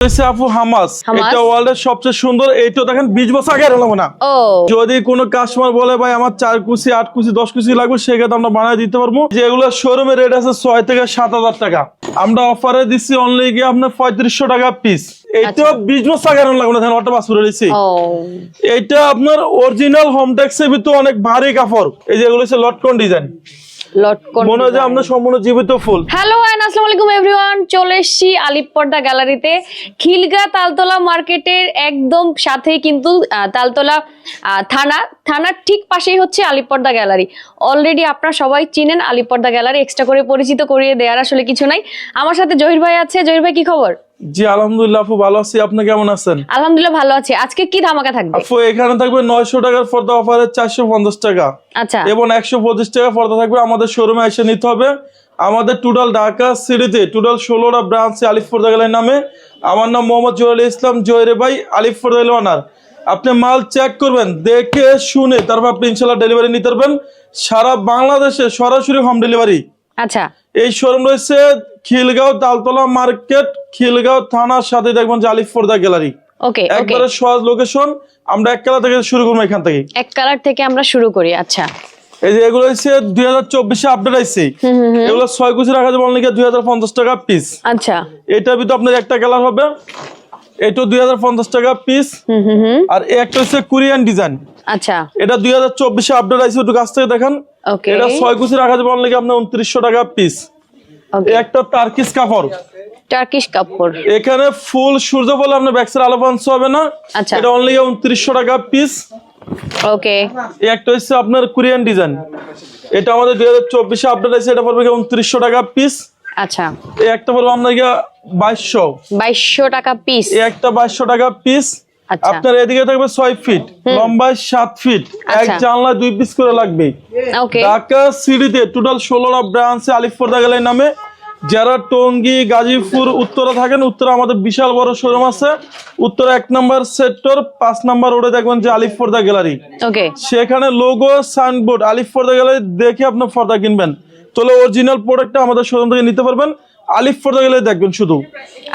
হচ্ছে আপু Hamas. Hamas. এটা ওয়ার্ল্ডের সবচেয়ে সুন্দর এইটা দেখেন বিশ বছর আগে এলাম না যদি কোনো কাস্টমার বলে ভাই আমার চার কুচি আট কুচি দশ কুচি লাগবে সেক্ষেত্রে আমরা বানিয়ে দিতে পারব। যেগুলো শোরুমের রেট আছে ছয় থেকে সাত হাজার টাকা। আমরা অফারে দিচ্ছি অনলি গিয়ে আপনার পঁয়ত্রিশশো টাকা পিস এইটা বিশ বছর আগে এরকম লাগবে না দেখেন অটো বাস দিচ্ছি এইটা আপনার অরিজিনাল হোম ট্যাক্সের ভিতরে অনেক ভারী কাপড়। এই যে এগুলো হচ্ছে লটকন ডিজাইন লটকন মনে হয় সম্পূর্ণ জীবিত ফুল। হ্যালো এন্ড আসসালামু আলাইকুম এভরিওয়ান চলে এসেছি আলিপর্দা গ্যালারিতে। খিলগা তালতলা মার্কেটের একদম সাথেই কিন্তু তালতলা থানা। থানার ঠিক পাশেই হচ্ছে আলিপর্দা গ্যালারি। অলরেডি আপনারা সবাই চিনেন আলিপর্দা গ্যালারি। এক্সট্রা করে পরিচিত করিয়ে দেওয়ার আসলে কিছু নাই। আমার সাথে জহির ভাই আছে। জহির ভাই কি খবর? জি আলহামদুলিল্লাহ আপু ভালো আছি। আপনি কেমন আছেন? আলহামদুলিল্লাহ ভালো আছে। আজকে কি ধামাকা থাকবে? আপু এখানে থাকবে নয়শো টাকার পর্দা অফারে চারশো পঞ্চাশ টাকা। আচ্ছা। এবং একশো পঁচিশ টাকা পর্দা থাকবে। আমাদের শোরুমে এসে নিতে হবে। আমাদের টোটাল ঢাকা সিটিতে টোটাল ষোলোটা ব্রাঞ্চ আলিফ পর্দা নামে। আমার নাম মোহাম্মদ জহুরুল ইসলাম জয়রে ভাই আলিফ পর্দা ওনার আপনি মাল চেক করবেন দেখে শুনে তারপর আপনি ইনশাল্লাহ ডেলিভারি নিতে পারবেন। সারা বাংলাদেশে সরাসরি হোম ডেলিভারি আচ্ছা। এই শোরুম রয়েছে খিলগাঁও তালতলা মার্কেট খিলগাঁও থানার সাথে দেখবেন যে আলিফ পর্দা গ্যালারি। ওকে একবারে সহজ লোকেশন আমরা এক কালা থেকে শুরু করব এখান থেকে। এক কালার থেকে আমরা শুরু করি আচ্ছা। এই যে এগুলো হচ্ছে দুই হাজার চব্বিশে আপডেট আইছে। এগুলো ছয় কুচি রাখা যাবে অনলি দুই হাজার পঞ্চাশ টাকা পিস আচ্ছা। এটার ভিতরে আপনার একটা কালার হবে। এটা দুই হাজার পঞ্চাশ টাকা পিস হুম হুম হুম। আর একটা হচ্ছে কোরিয়ান ডিজাইন। আচ্ছা। এটা দুই হাজার চব্বিশে আপডেট আইছে একটু কাছ থেকে দেখেন। ওকে। এটা ছয় কুচি রাখা যাবে অনলি আপনার উনত্রিশশো টাকা পিস একটা টার্কিস কাপড়। টার্কিশ কাপড়। এখানে ফুল সূর্য বলে আপনার ব্যাক্সের আলো পাঞ্চ হবে না। আচ্ছা। এটা অনলি উনত্রিশশো টাকা পিস ওকে একটা হচ্ছে আপনার কোরিয়ান ডিজাইন এটা আমাদের দুই হাজার চব্বিশে আপডেট আছে এটা পড়বে উনত্রিশশো টাকা পিস আচ্ছা। এই একটা পড়বে গিয়া বাইশশো। বাইশশো টাকা পিস এই একটা বাইশশো টাকা পিস আপনার এদিকে থাকবে ছয় ফিট লম্বায় সাত ফিট এক আচ্ছা। জানলায় দুই পিস করে লাগবে। ঢাকা সিটিতে টোটাল ষোলোটা ব্রাঞ্চে আলিফপর্দা গেলের নামে। যারা টঙ্গী গাজীপুর উত্তরা থাকেন উত্তরা আমাদের বিশাল বড় শোরুম আছে। উত্তরা এক নম্বর সেক্টর পাঁচ নম্বর রোডে দেখবেন যে আলিফপর্দা গ্যালারি ওকে সেখানে লোগো সাইনবোর্ড আলিফ পর্দা গেলে দেখে আপনার পর্দা কিনবেন। তাহলে অরিজিনাল প্রোডাক্টটা আমাদের শোরুম থেকে নিতে পারবেন। আলিফ পর্দা গেলে দেখবেন শুধু।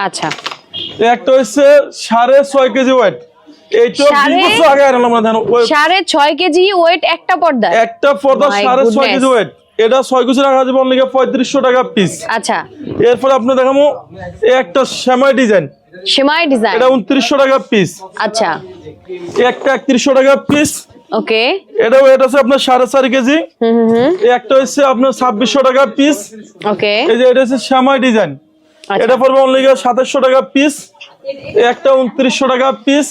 আচ্ছা। একটা হচ্ছে সাড়ে ছয় কেজি ওয়েট এইটা সাড়ে- বছর আগে আনলাম আমরা ধান সাড়ে ছয় কেজি ওয়েট একটা পর্দা। একটা পর্দা সাড়ে ছয় কেজি ওয়েট এটা ছয় রাখা যাবে পঁয়ত্রিশশো টাকা পিস আচ্ছা। এরপর আপনি দেখাবো একটা শ্যামাই ডিজাইন সেমাই ডিজাইন এটা উনত্রিশশো টাকা পিস আচ্ছা। একটা একত্রিশশো টাকা পিস ওকে। এটা ওয়েট আছে আপনার সাড়ে চার কেজি। হুম হুম হুম। একটা হচ্ছে আপনার ছাব্বিশশো টাকা পিস ওকে। এই যে এটা হচ্ছে শ্যামাই ডিজাইন এটা পড়বে অনলি সাতাশশো টাকা পিস একটা উনত্রিশশো টাকা পিস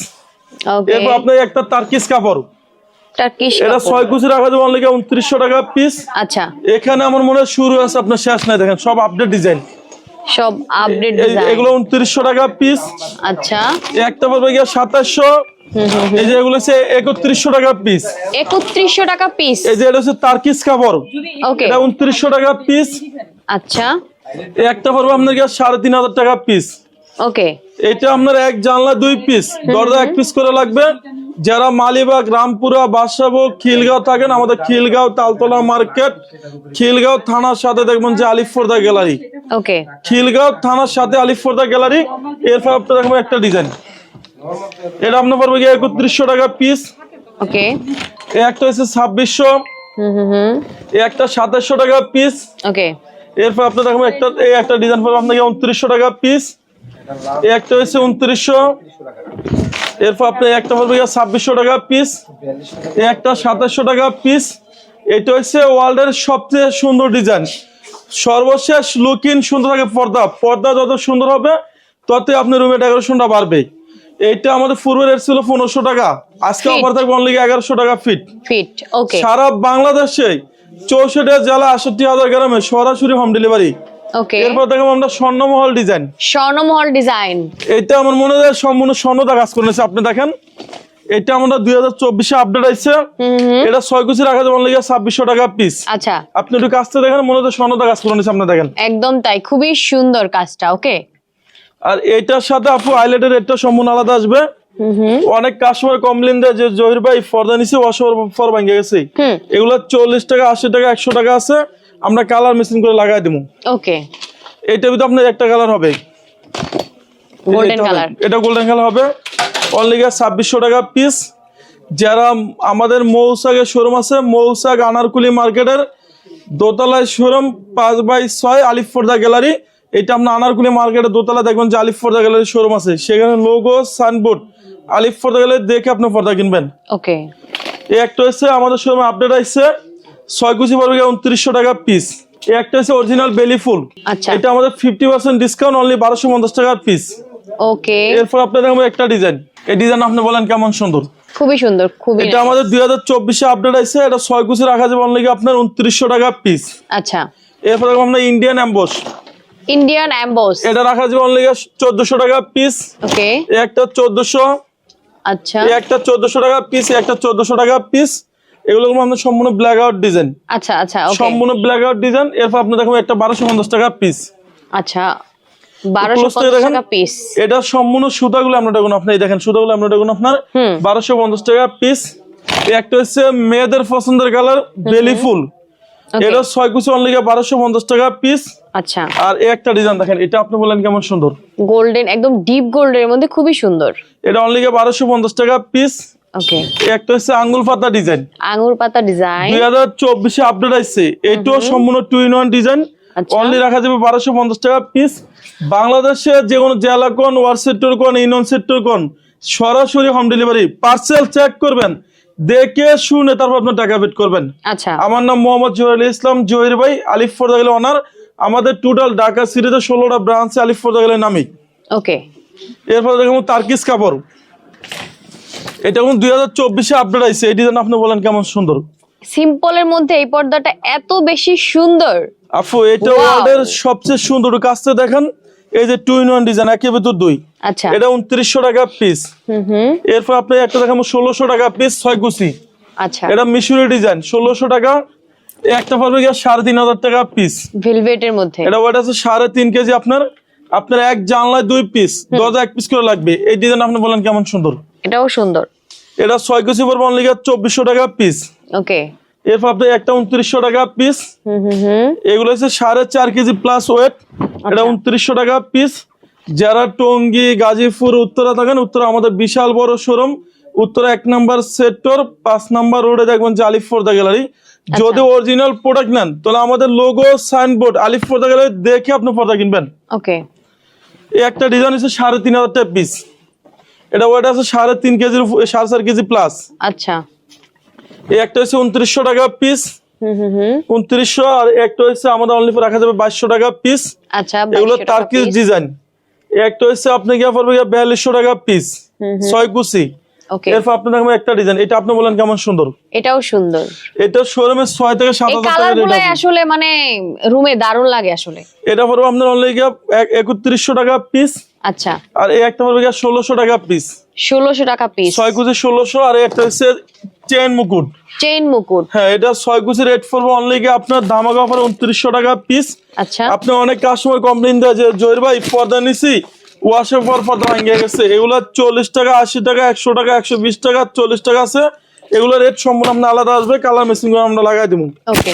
ওকে এরপর আপনার একটা তার্কিস কাপড়। টার্কিশ এটা ছয় কুচি রাখা যাবে অনলি উনত্রিশশো টাকা পিস আচ্ছা। এখানে আমার মনে হয় শুরু আছে আপনার শেষ নাই দেখেন সব আপডেট ডিজাইন সব আপডেট ডিজাইন এগুলো উনত্রিশশো টাকা পিস আচ্ছা। একটা পড়বে গিয়ে সাতাশশো। এই যে এগুলো হচ্ছে একত্রিশশো টাকা পিস একত্রিশশো টাকা পিস এই যে এটা হচ্ছে তার্কিস কাপড়। ওকে এটা টাকা পিস আচ্ছা। একটা পড়বে আপনার গিয়ে সাড়ে তিন হাজার টাকা পিস ওকে এটা আপনার এক জানলা দুই পিস দরজা এক পিস করে লাগবে। যারা মালিবাগ রামপুরা বাদশাভোগ খিলগাঁও থাকেন আমাদের খিলগাঁও তালতলা মার্কেট খিলগাঁও থানার সাথে দেখবেন যে আলিফর্দা গ্যালারি। ওকে খিলগাঁও থানার সাথে আলিফর্দা গ্যালারি। এরপর আপনার দেখবেন একটা ডিজাইন এটা আপনার পড়বে গিয়ে একত্রিশশো টাকা পিস ওকে একটা হচ্ছে ছাব্বিশশো। হুম হুম হুম। একটা সাতাশশো টাকা পিস ওকে এরপর আপনার দেখবেন একটা এই একটা ডিজাইন পড়বে আপনাকে উনত্রিশশো টাকা পিস এই একটা হচ্ছে উনত্রিশশো। এরপর আপনি একটা পড়বে গিয়ে ছাব্বিশশো টাকা পিস এই একটা সাতাশশো টাকা পিস এটা হচ্ছে ওয়ার্ল্ডের সবচেয়ে সুন্দর ডিজাইন সর্বশেষ লুকিং সুন্দর থাকে পর্দা। পর্দা যত সুন্দর হবে ততই আপনার রুমে ডেকোরেশনটা বাড়বে। এইটা আমাদের পূর্বের রেট ছিল পনেরোশো টাকা। আজকে. অফার থাকবে অনলি এগারোশো টাকা ফিট ফিট ওকে সারা বাংলাদেশে চৌষট্টি জেলা আষট্টি হাজার গ্রামে সরাসরি হোম ডেলিভারি ওকে এরপর দেখো আমরা স্বর্ণমহল ডিজাইন স্বর্ণমহল ডিজাইন এটা আমার মনে হয় সম্পূর্ণ স্বর্ণদা কাজ করেছে আপনি দেখেন। এটা আমরা দুই হাজার চব্বিশে আপডেট এটা ছয় কুচি রাখা যাবে লেগে ছাব্বিশশো টাকা পিস আচ্ছা। আপনি একটু কাজটা দেখেন মনে হচ্ছে স্বর্ণদা কাজ করে নিচ্ছে আপনি দেখেন। একদম তাই খুবই সুন্দর কাজটা ওকে আর এটার সাথে আপু আইলেটের রেটটা সম্পূর্ণ আলাদা আসবে। অনেক কাস্টমার কমপ্লেন দেয় যে জহির ভাই ফর্দা নিচে অসর ফর ভাঙে গেছে। এগুলো চল্লিশ টাকা আশি টাকা একশো টাকা আছে। আমরা কালার মেশিন করে লাগাই দিব ওকে এইটার ভিতরে আপনার একটা কালার হবে। এটা গোল্ডেন কালার হবে। অনলি ছাব্বিশশো টাকা পিস যারা আমাদের মৌসাগের শোরুম আছে মৌসাগ আনারকুলি মার্কেটের দোতলায় শোরুম পাঁচ বাই ছয় আলিফ ফোর্দা গ্যালারি এটা আপনার আনারকুলি মার্কেটের দোতলা দেখবেন যে আলিফ ফোর্দা গ্যালারি শোরুম আছে। সেখানে লোগো সাইনবোর্ড আলিফ ফোর্দা গেলে দেখে আপনি পর্দা কিনবেন। ওকে এই একটা হচ্ছে আমাদের শোরুমে আপডেট আসছে ছয় কুচি পড়বে উনত্রিশশো টাকা পিস এই একটা হচ্ছে অরিজিনাল বেলি ফুল আচ্ছা। এটা আমাদের ফিফটি পার্সেন্ট ডিসকাউন্ট অনলি বারোশো পঞ্চাশ টাকার পিস ওকে এরপর আপনার দেখব একটা ডিজাইন এই ডিজাইন আপনি বলেন কেমন সুন্দর? খুবই সুন্দর খুবই এটা আমাদের দুই হাজার চব্বিশে আপডেট আছে এটা ছয় কুচি রাখা যাবে অনলি আপনার উনত্রিশশো টাকা পিস আচ্ছা। এরপর আপনার ইন্ডিয়ান অ্যাম্বোস ইন্ডিয়ান অ্যাম্বস এটা রাখা যাবে অনলি চোদ্দশো টাকা পিস ওকে একটা চোদ্দশো। আচ্ছা। একটা চোদ্দশো টাকা পিস একটা চোদ্দশো টাকা পিস এগুলো আপনার সম্পূর্ণ ব্ল্যাক আউট ডিজাইন আচ্ছা আচ্ছা ওকে সম্পূর্ণ ব্ল্যাক আউট ডিজাইন এরপর আপনি দেখবেন একটা বারোশো পঞ্চাশ টাকা পিস আচ্ছা বারোশো close করে পঞ্চাশ দেখেন। টাকা পিস এটা সম্পূর্ণ সুতাগুলো আমরা দেখুন আপনার এই দেখেন সুতাগুলো আমরা দেখুন আপনার। হুম। বারোশো পঞ্চাশ টাকা পিস একটা হচ্ছে মেয়েদের পছন্দের কালার বেলি ফুল। এটা ছয় কুচি অনলি বারোশো পঞ্চাশ টাকা পিস আচ্ছা। আর এই একটা ডিজাইন দেখেন এটা আপনি বলেন কেমন সুন্দর? গোল্ডেন একদম ডিপ গোল্ডের মধ্যে খুবই সুন্দর। এটা অনলি বারোশো পঞ্চাশ টাকা পিস ওকে একটা হচ্ছে আঙ্গুল পাতা ডিজাইন পাতা আপডেট এইটাও সম্পূর্ণ two in one design. Only রাখা যাবে বারোশো পঞ্চাশ টাকা পিস বাংলাদেশে যে কোনো জেলা কোন ওয়ার সেক্টর কোন সেক্টর কোন সরাসরি হোম ডেলিভারি পার্সেল চেক করবেন। দেখে শুনে তারপর আপনার টাকা পেড করবেন। আচ্ছা। আমার নাম মোহাম্মদ জহির ইসলাম জহির ভাই আলিফ ফোর্দাগেলে অনার আমাদের টোটাল ঢাকা সিরিজে ষোলোটা ব্রাঞ্চে আলিফ ফোর্দাগেলে নামি। ওকে এরপর দেখুন তার্কিস কাপড় এটা এখন দুই হাজার চব্বিশে আপডেট আইছে এই ডিজাইন আপনি বলেন কেমন সুন্দর। সিম্পলের মধ্যে এই পর্দাটা এত বেশি সুন্দর। আফু এটা! ওয়ার্ল্ডের সবচেয়ে সুন্দর কাজটা দেখেন এই যে টু ইন ওয়ান ডিজাইন একে ভেতর দুই। আচ্ছা। এটা উনত্রিশশো টাকা পিস এরপর আপনি একটা দেখাবো ষোলোশো টাকা পিস ছয় কুচি আচ্ছা। এটা মিশরি ডিজাইন ষোলোশো টাকা। একটা পড়বে গিয়ে সাড়ে তিন হাজার টাকা পিস ভেলভেটের মধ্যে। এটা ওয়েট আছে সাড়ে তিন কেজি আপনার আপনার এক জানলায় দুই পিস দরজা এক পিস করে লাগবে। এই ডিজাইন আপনি বলেন কেমন সুন্দর? এটাও সুন্দর। এটা ছয় কুচি পড়বে অনলি চব্বিশশো টাকা পিস ওকে এরপর আপনি একটা উনত্রিশশো টাকা পিস এগুলো হচ্ছে সাড়ে চার কেজি প্লাস ওয়েট এটা আচ্ছা। উনত্রিশশো টাকা পিস যারা টঙ্গী গাজীপুর উত্তরা থাকেন উত্তরা আমাদের বিশাল বড় শোরুম উত্তরা এক নাম্বার সেক্টর পাঁচ নাম্বার রোডে দেখবেন যে আলিফ ফোর্দা গ্যালারি আচ্ছা। যদি অরিজিনাল প্রোডাক্ট নেন তাহলে আমাদের লোগো সাইনবোর্ড আলিফ ফোর্দা গ্যালারি দেখে আপনি পর্দা কিনবেন। ওকে এই একটা ডিজাইন হচ্ছে সাড়ে তিন হাজার টাকা পিস এটা ওয়েট আছে সাড়ে তিন কেজির সাড়ে চার কেজি প্লাস আচ্ছা। এই একটা হচ্ছে উনত্রিশশো টাকা পিস উনত্রিশশো আর একটা হচ্ছে আমাদের অনলি রাখা যাবে বাইশশো টাকা পিস আচ্ছা এগুলো 2200 টাকা টার্কিশ ডিজাইন একটা হচ্ছে আপনি গিয়ে পড়বে গিয়ে বিয়াল্লিশশো টাকা পিস ছয় কুচি এরপর আপনি দেখবেন একটা ডিজাইন এটা আপনি বলেন কেমন সুন্দর? এটাও সুন্দর। এটা শোরুমে থেকে টাকা আসলে মানে রুমে দারুণ লাগে আসলে। এটা পড়বে আপনার অনলি গিয়ে একত্রিশশো টাকা পিস আচ্ছা। আর এই একটা পড়বে টাকা পিস টাকা পিস আর একটা হচ্ছে চেন মুকুট। মুকুট। হ্যাঁ এটা রেট পড়বে অনলি গিয়ে আপনার ধামাকা অফার উনত্রিশশো টাকা পিস আচ্ছা। আপনি অনেক কাস্টমার কমপ্লেন দেয় যে জহির ভাই পর্দা নিছি ওয়াশের পর পর্দা ভাঙিয়ে গেছে। এগুলো চল্লিশ টাকা আশি টাকা একশো টাকা একশো বিশ টাকা চল্লিশ টাকা আছে। এগুলো রেট সম্পূর্ণ আপনার আলাদা আসবে কালার মেশিন করে আমরা লাগাই দেবো। ওকে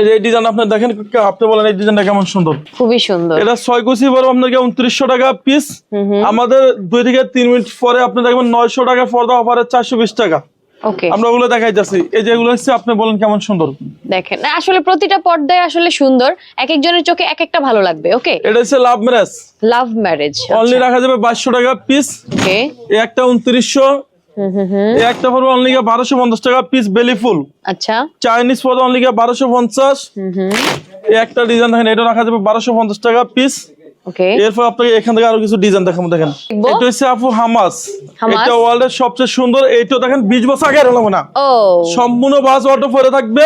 এই ডিজাইন আপনি দেখেন আপনি বলেন এই ডিজাইনটা কেমন সুন্দর? খুবই সুন্দর। এটা ছয় কুচি বড় আপনাকে উনত্রিশশো টাকা পিস আমাদের দুই থেকে তিন মিনিট পরে আপনি দেখবেন নয়শো টাকা পর্দা অফারে চারশো বিশ টাকা। ওকে আমরা ওগুলো দেখাইতেছি। এই যে এগুলো হচ্ছে আপনি বলেন কেমন সুন্দর? দেখেন আসলে প্রতিটা পর্দায় আসলে সুন্দর এক একজনের চোখে এক একটা ভালো লাগবে ওকে এটা হচ্ছে love marriage love marriage only রাখা যাবে বাইশশো টাকা পিস ওকে এই একটা উনত্রিশশো। হুম হুম হুম। এই একটা পড়বে অনলি বারোশো পঞ্চাশ টাকা পিস বেলি ফুল আচ্ছা। চাইনিজ পড়বে অনলি বারোশো পঞ্চাশ। হুম হুম। এই একটা ডিজাইন দেখেন এটা রাখা যাবে বারোশো পঞ্চাশ টাকা পিস ওকে। এরপর আপনাকে এখান থেকে আরও কিছু ডিজাইন দেখাবো দেখেন। এটা হচ্ছে আপু হামাস। হামাস? এটা ওয়ার্ল্ডের সবচেয়ে সুন্দর এইটা দেখেন বছর না সম্পূর্ণ বাস অটো পরে থাকবে।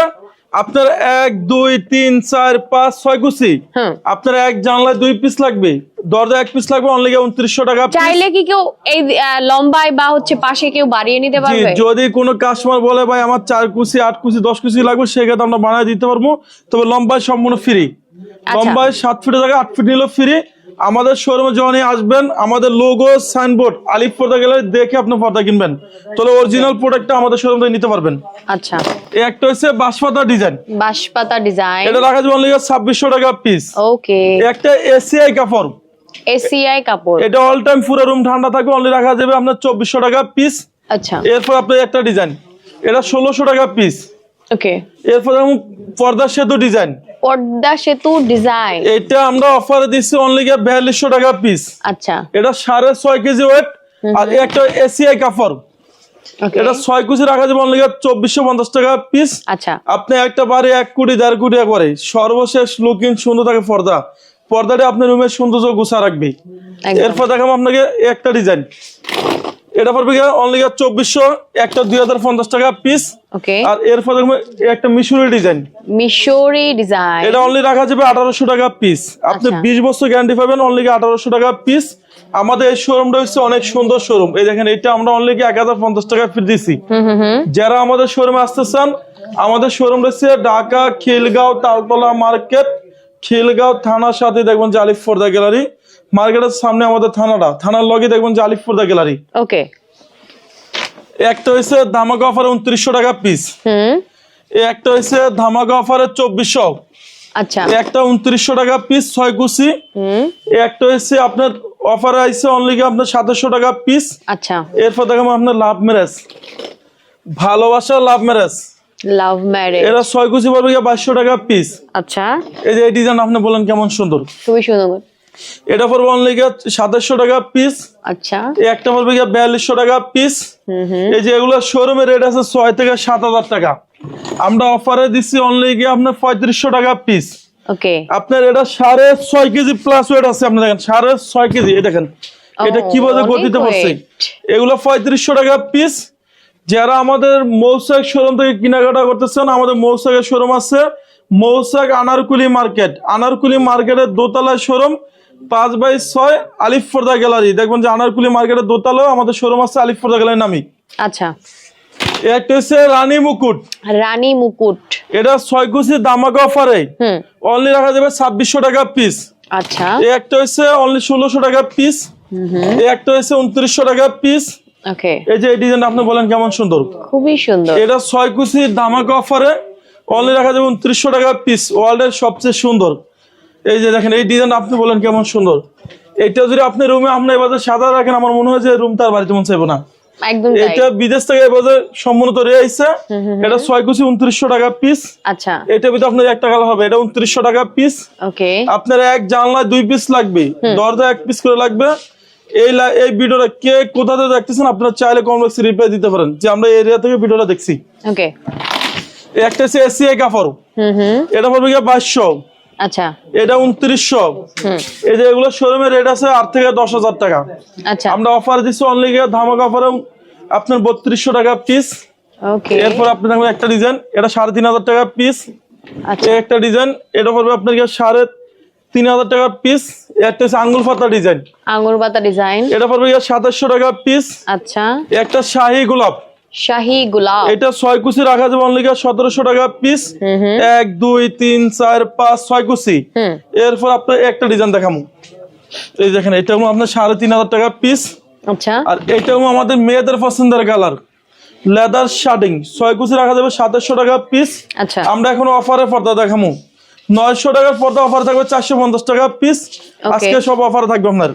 আপনার এক দুই তিন চার পাঁচ ছয় কুচি। আপনার এক জানলায় দুই পিস লাগবে। দরজা এক পিস লাগবে অনলি উনত্রিশশো টাকা চাইলে কি কেউ এই লম্বায় বা হচ্ছে পাশে কেউ বাড়িয়ে নিতে পারবে? যদি কোনো কাস্টমার বলে ভাই আমার চার কুচি আট কুচি দশ কুচি লাগবে সেক্ষেত্রে আমরা বানিয়ে দিতে পারব। তবে লম্বায় সম্পূর্ণ ফ্রি আচ্ছা। লম্বায় সাত ফিটের জায়গায় আট ফিট নিলেও ফ্রি আমাদের শোরুমে যখনই আসবেন। আমাদের লোগো সাইনবোর্ড আলিফ পর্দা গেলে দেখে আপনি পর্দা কিনবেন। তাহলে অরিজিনাল প্রোডাক্টটা আমাদের শোরুম থেকে নিতে পারবেন। আচ্ছা। এই একটা হচ্ছে বাঁশপাতা ডিজাইন বাঁশপাতা ডিজাইন এটা রাখা যাবে অনলি ছাব্বিশশো টাকা পিস ওকে একটা এসিআই কাপড়। এসিআই কাপড়। এটা অল টাইম পুরো রুম ঠান্ডা থাকবে অনলি রাখা যাবে আপনার চব্বিশশো টাকা পিস আচ্ছা। এরপর আপনার একটা ডিজাইন এটা ষোলোশো টাকা পিস ওকে এরপর যেমন পর্দা সেতু ডিজাইন পর্দা সেতু ডিজাইন এটা আমরা অফারে দিচ্ছি অনলি গিয়ে বিয়াল্লিশশো টাকা পিস আচ্ছা। এটা সাড়ে ছয় কেজি ওয়েট আর একটা এসিআই কাপড় এটা ছয় কুচি রাখা যাবে অনলি চব্বিশশো পঞ্চাশ টাকা পিস আচ্ছা। আপনি একটা বাড়ি এক কোটি দেড় কোটি করে। সর্বশেষ লুকিং সুন্দর থাকে পর্দা। পর্দাটা আপনার রুমের সৌন্দর্য গুছা রাখবে। এরপর দেখাবো আপনাকে একটা ডিজাইন এটা পড়বে অনলি চব্বিশশো একটা দুই হাজার পঞ্চাশ টাকা পিস ওকে আর এরপর দেখব একটা মিশরি ডিজাইন মিশরি ডিজাইন এটা অনলি রাখা যাবে আঠারোশো টাকা পিস আপনি আচ্ছা। বিশ বছর গ্যারান্টি পাবেন অনলি আঠারোশো টাকা পিস আমাদের এই শোরুমটা হচ্ছে অনেক সুন্দর শোরুম এই দেখেন এটা আমরা অনলি এক হাজার পঞ্চাশ টাকা ফির দিছি। যারা আমাদের শোরুমে আসতে চান আমাদের শোরুম রয়েছে ঢাকা খিলগাঁও তালতলা মার্কেট খিলগাঁও থানার সাথে দেখবেন যে আলিফ ফোর্দা গ্যালারি। মার্কেটের সামনে আমাদের থানাটা। থানার লগে দেখবেন যে আলিফ ফোর্দা গ্যালারি। ওকে। একটা হয়েছে ধামাকা অফারে উনত্রিশশো টাকা পিস হুম। একটা হয়েছে ধামাকা অফারে চব্বিশশো। আচ্ছা। একটা উনত্রিশশো টাকা পিস ছয় কুচি হুম। একটা হচ্ছে আপনার অফার আইছে অনলি আপনার সাতাশশো টাকা পিস আচ্ছা। এরপর দেখাবো আপনার লাভ ম্যারেজ ভালোবাসা লাভ ম্যারেজ লাভ ম্যারেজ এরা ছয় কুচি পড়বে বাইশশো টাকা পিস আচ্ছা। এই যে এই ডিজাইন আপনি বলেন কেমন সুন্দর। খুবই সুন্দর। এটা পড়বে অনলি গিয়ে সাতাশশো টাকা পিস আচ্ছা। একটা পড়বে গিয়ে বিয়াল্লিশশো টাকা পিস এই যে এগুলো শোরুমের রেট আছে ছয় থেকে সাত হাজার টাকা। আমরা অফারে দিচ্ছি অনলি গিয়ে আপনার পঁয়ত্রিশশো টাকা পিস ওকে আপনার এটা সাড়ে ছয় কেজি প্লাস ওয়েট আছে আপনি দেখেন সাড়ে ছয় কেজি এই দেখেন এটা কীভাবে গতিতে পড়ছে এগুলো পঁয়ত্রিশশো টাকা পিস যারা আমাদের মৌসাক শোরুম থেকে কেনাকাটা করতেছেন আমাদের মৌসাকের শোরুম আছে মৌসাক আনারকুলি মার্কেট। আনারকুলি মার্কেটের দোতলায় শোরুম পাঁচ বাই ছয় আলিফ ফোর্দা গ্যালারি। দেখবেন যে আনারকুলি মার্কেটের দোতলায় আমাদের শোরুম আছে আলিফ ফোর্দা গ্যালারি নামি আচ্ছা। একটা হচ্ছে রানী মুকুট। রানী মুকুট। এটা ছয় কুচি দামাকা অফারে। অনলি রাখা যাবে ছাব্বিশশো টাকা পিস আচ্ছা। এই একটা হচ্ছে অনলি ষোলোশো টাকা পিস এই একটা হচ্ছে উনত্রিশশো টাকা পিস ওকে এই যে এই ডিজাইন আপনি বলেন কেমন সুন্দর? খুবই সুন্দর। এটা ছয় কুচি ধামাকা অফারে। অনলি রাখা যাবে উনত্রিশশো টাকা পিস ওয়ার্ল্ডের সবচেয়ে সুন্দর। এই যে দেখেন এই ডিজাইন আপনি বলেন কেমন সুন্দর। এটা যদি আপনি রুমে আপনি এবার সাদা রাখেন আমার মনে হয় যে রুম তার বাড়িতে মন চাইব না। একদম এটা বিদেশ থেকে এবার সম্পূর্ণ রে আইছে এটা ছয় কুচি উনত্রিশশো টাকা পিস আচ্ছা। এটার ভিতরে আপনার একটা কালার হবে এটা উনত্রিশশো টাকা পিস ওকে। আপনার এক জানলায় দুই পিস লাগবে দরজা এক পিস করে লাগবে। এই এই ভিডিওটা কে কোথা থেকে দেখতেছেন আপনার চাইলে কমপ্লেক্স রিপ্লাই দিতে পারেন যে আমরা এরিয়া থেকে ভিডিওটা দেখছি। ওকে। একটা হচ্ছে এসিআই কাপড় হুম। এটা পড়বে গিয়ে বাইশশো। আচ্ছা। এটা উনত্রিশশো। এই যে এগুলো শোরুমের রেট আছে আট থেকে দশ হাজার টাকা। আচ্ছা। আমরা অফার দিচ্ছি অনলি গিয়ে ধামাকা অফারে আপনার বত্রিশশো টাকা পিস এরপর আপনি দেখবেন একটা ডিজাইন এটা সাড়ে তিন হাজার টাকা পিস আচ্ছা। একটা ডিজাইন এটা পড়বে আপনার সাড়ে তিন হাজার টাকা পিস একটা হচ্ছে আঙ্গুল পাতা ডিজাইন আঙ্গুর পাতা ডিজাইন এটা পড়বে সাতাশশো টাকা পিস আচ্ছা। একটা শাহি গোলাপ। শাহি গোলাপ এটা ছয় কুচি রাখা যাবে অনলি সতেরোশো টাকা পিস এক দুই তিন চার পাঁচ ছয় কুচি। এরপর আপনার একটা ডিজাইন দেখামু। এই দেখেন এটা আপনার সাড়ে তিন হাজার টাকা পিস আচ্ছা। আর এটা হলো আমাদের মেয়েদের পছন্দের কালার লেদার শার্টিং ছয় কুচি রাখা যাবে সাতাশশো টাকা পিস আচ্ছা। আমরা এখন অফারে পর্দা দেখামু। নয়শো টাকার পর্দা অফার থাকবে চারশো পঞ্চাশ টাকা পিস আজকে সব অফার থাকবে আপনার।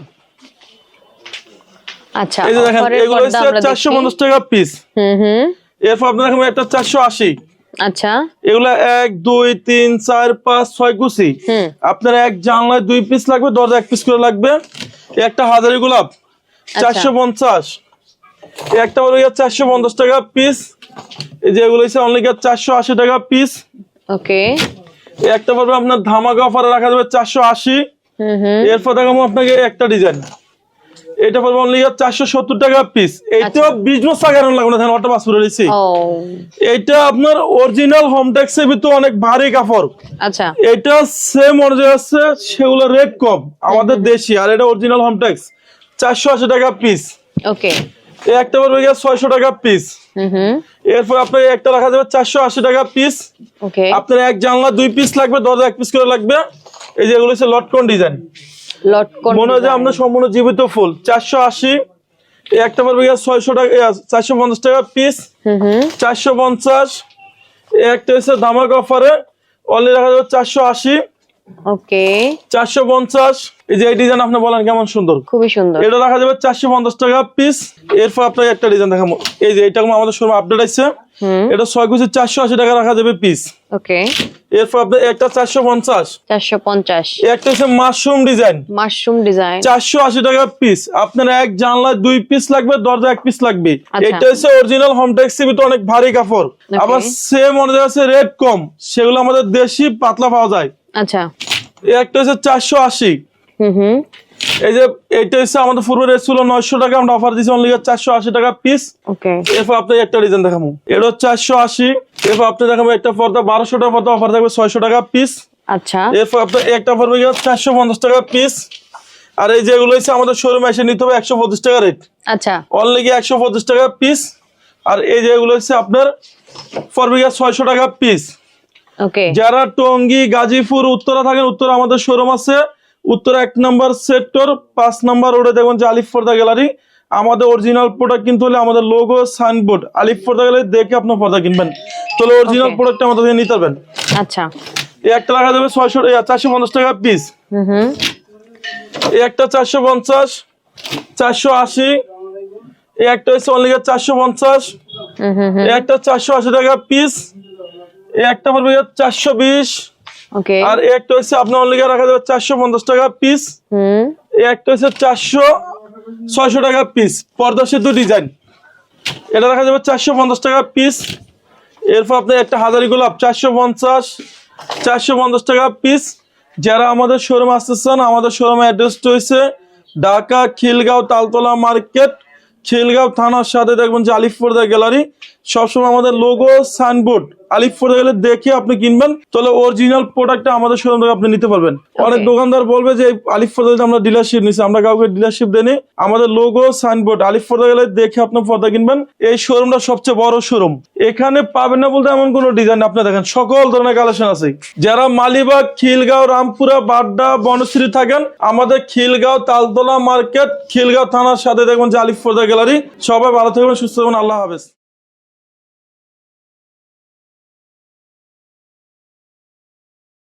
আচ্ছা এই যে দেখেন এগুলো হচ্ছে আমরা চারশো দেখি। পঞ্চাশ টাকা পিস হুম হুম। এরপর আপনার এখন একটা চারশো আশি। আচ্ছা। এগুলা এক দুই তিন চার পাঁচ ছয় কুচি। আপনার এক জানলায় দুই পিস লাগবে দরজা এক পিস করে লাগবে। একটা হাজারি গোলাপ চারশো পঞ্চাশ। এই একটা হলো গিয়ে চারশো পঞ্চাশ টাকা পিস এই যে এগুলো হচ্ছে অনলি চারশো আশি টাকা পিস ওকে। একটা পড়বে আপনার ধামাকা অফারে রাখা যাবে চারশো আশি। এরপর দেখাবো আপনাকে একটা ডিজাইন এটা পড়বে অনলি চারশো সত্তর টাকা পিস এইটা বিশ বছর আগে লাগবে না বাস করে ও। এইটা আপনার অরিজিনাল হোম ট্যাক্সের ভিতরে অনেক ভারী কাপড়। আচ্ছা। এটা সেম অরিজিনাল আছে সেগুলো রেট কম আমাদের দেশি আর এটা অরিজিনাল হোম ট্যাক্স চারশো আশি টাকা পিস ওকে। এই একটা পড়বে গিয়ে ছয়শো টাকা পিস হুম এরপর আপনার একটা রাখা যাবে চারশো আশি টাকা পিস ওকে। আপনার এক জানলা দুই পিস লাগবে দরজা এক পিস করে লাগবে। এই যে এগুলো হচ্ছে লটকন ডিজাইন লটকন মনে হয় যে আমরা সম্পূর্ণ জীবিত ফুল। চারশো আশি একটা পারবে ছয়শো টাকা চারশো পঞ্চাশ টাকা পিস হুম হুম। চারশো পঞ্চাশ একটা হচ্ছে ধামাক অফারে অনলি দেখা যাবে চারশো আশি। ওকে। চারশো পঞ্চাশ। এই যে এই ডিজাইন আপনি বলেন কেমন সুন্দর? খুবই সুন্দর। এটা রাখা যাবে চারশো পঞ্চাশ টাকা পিস এরপর আপনাকে একটা ডিজাইন দেখাবো। এই যে এটা আমাদের শোরুম আপডেট আছে। এটা ছয় কুচি চারশো আশি টাকা রাখা যাবে পিস ওকে। এরপর আপনার একটা চারশো পঞ্চাশ। চারশো পঞ্চাশ। একটা হচ্ছে মাশরুম ডিজাইন মাশরুম ডিজাইন চারশো আশি টাকা পিস আপনার এক জানলায় দুই পিস লাগবে দরজা এক পিস লাগবে। আচ্ছা। এটা হচ্ছে অরিজিনাল হোম ট্যাক্সি ভিতরে অনেক ভারী কাপড়। আবার সেম অনেক আছে রেট কম সেগুলো আমাদের দেশি পাতলা পাওয়া যায়। আচ্ছা। একটা হচ্ছে চারশো আশি। হুম এই যে এইটা হচ্ছে আমাদের পূর্বে রেট ছিল নয়শো টাকা আমরা অফার দিচ্ছি অনলি চারশো আশি টাকা পিস ওকে। এরপর আপনাকে একটা ডিজাইন দেখাবো। এটা চারশো আশি এরপর আপনি দেখাবো একটা পর্দা বারোশো টাকা পর্দা অফার থাকবে ছয়শো টাকা পিস আচ্ছা। এরপর আপনার একটা পড়বে চারশো পঞ্চাশ টাকা পিস আর এই যেগুলো হচ্ছে আমাদের শোরুমে এসে নিতে হবে একশো পঁচিশ টাকা রেট আচ্ছা। অনলি গিয়ে একশো পঁচিশ টাকা পিস আর এই যেগুলো হচ্ছে আপনার গিয়ে ছয়শো টাকা পিস যারা টঙ্গী গাজীপুর উত্তরা থাকেন উত্তরা আমাদের শোরুম আছে। উত্তরা এক নম্বর সেক্টর পাঁচ নম্বর রোডে দেখবেন যে আলিফ পর্দা গ্যালারি আমাদের অরিজিনাল প্রোডাক্ট কিনতে হলে আমাদের লোগো সাইনবোর্ড আলিফ পর্দা গ্যালারি দেখে আপনার পর্দা কিনবেন। তাহলে অরিজিনাল Okay. প্রোডাক্ট আমাদের থেকে নিতে পারবেন। আচ্ছা। এই একটা রাখা যাবে ছয়শো চারশো পঞ্চাশ টাকা পিস এই একটা চারশো পঞ্চাশ চারশো আশি। এই একটা হচ্ছে অনলি চারশো পঞ্চাশ। একটা চারশো আশি টাকা পিস এই একটা পড়বে চারশো বিশ। আর একটা হচ্ছে আপনার অনলি রাখা যাবে চারশো পঞ্চাশ টাকা পিস একটা হচ্ছে চারশো ছয়শো টাকা পিস পর্দা সেতু ডিজাইন এটা রাখা যাবে চারশো পঞ্চাশ টাকা পিস এরপর আপনার একটা হাজারি গোলাপ চারশো পঞ্চাশ চারশো পঞ্চাশ টাকা পিস যারা আমাদের শোরুম আসতে চান আমাদের শোরুমের অ্যাড্রেসটা হয়েছে ঢাকা খিলগাঁও তালতলা মার্কেট খিলগাঁও থানার সাথে দেখবেন যে আলিফপর্দা গ্যালারি। সবসময় আমাদের লোগো সাইনবোর্ড আলিফপর্দা গেলে দেখে আপনি কিনবেন। তাহলে অরিজিনাল প্রোডাক্টটা আমাদের শোরুম থেকে আপনি নিতে পারবেন। অনেক দোকানদার বলবে যে আলিফপর্দা আমরা ডিলারশিপ নিচ্ছি আমরা কাউকে ডিলারশিপ দেনি আমাদের লোগো সাইনবোর্ড আলিফপর্দা গেলে দেখে আপনি পর্দা কিনবেন। এই শোরুমটা সবচেয়ে বড় শোরুম এখানে পাবেন না বলতে এমন কোনো ডিজাইন আপনি দেখেন সকল ধরনের কালেকশন আছে। যারা মালিবাগ খিলগাঁও রামপুরা বাড্ডা বনশ্রী থাকেন আমাদের খিলগাঁও তালতলা মার্কেট খিলগাঁও থানার সাথে দেখবেন যে আলিফপর্দা গ্যালারি। সবাই ভালো থাকবেন সুস্থ থাকবেন আল্লাহ হাফেজ।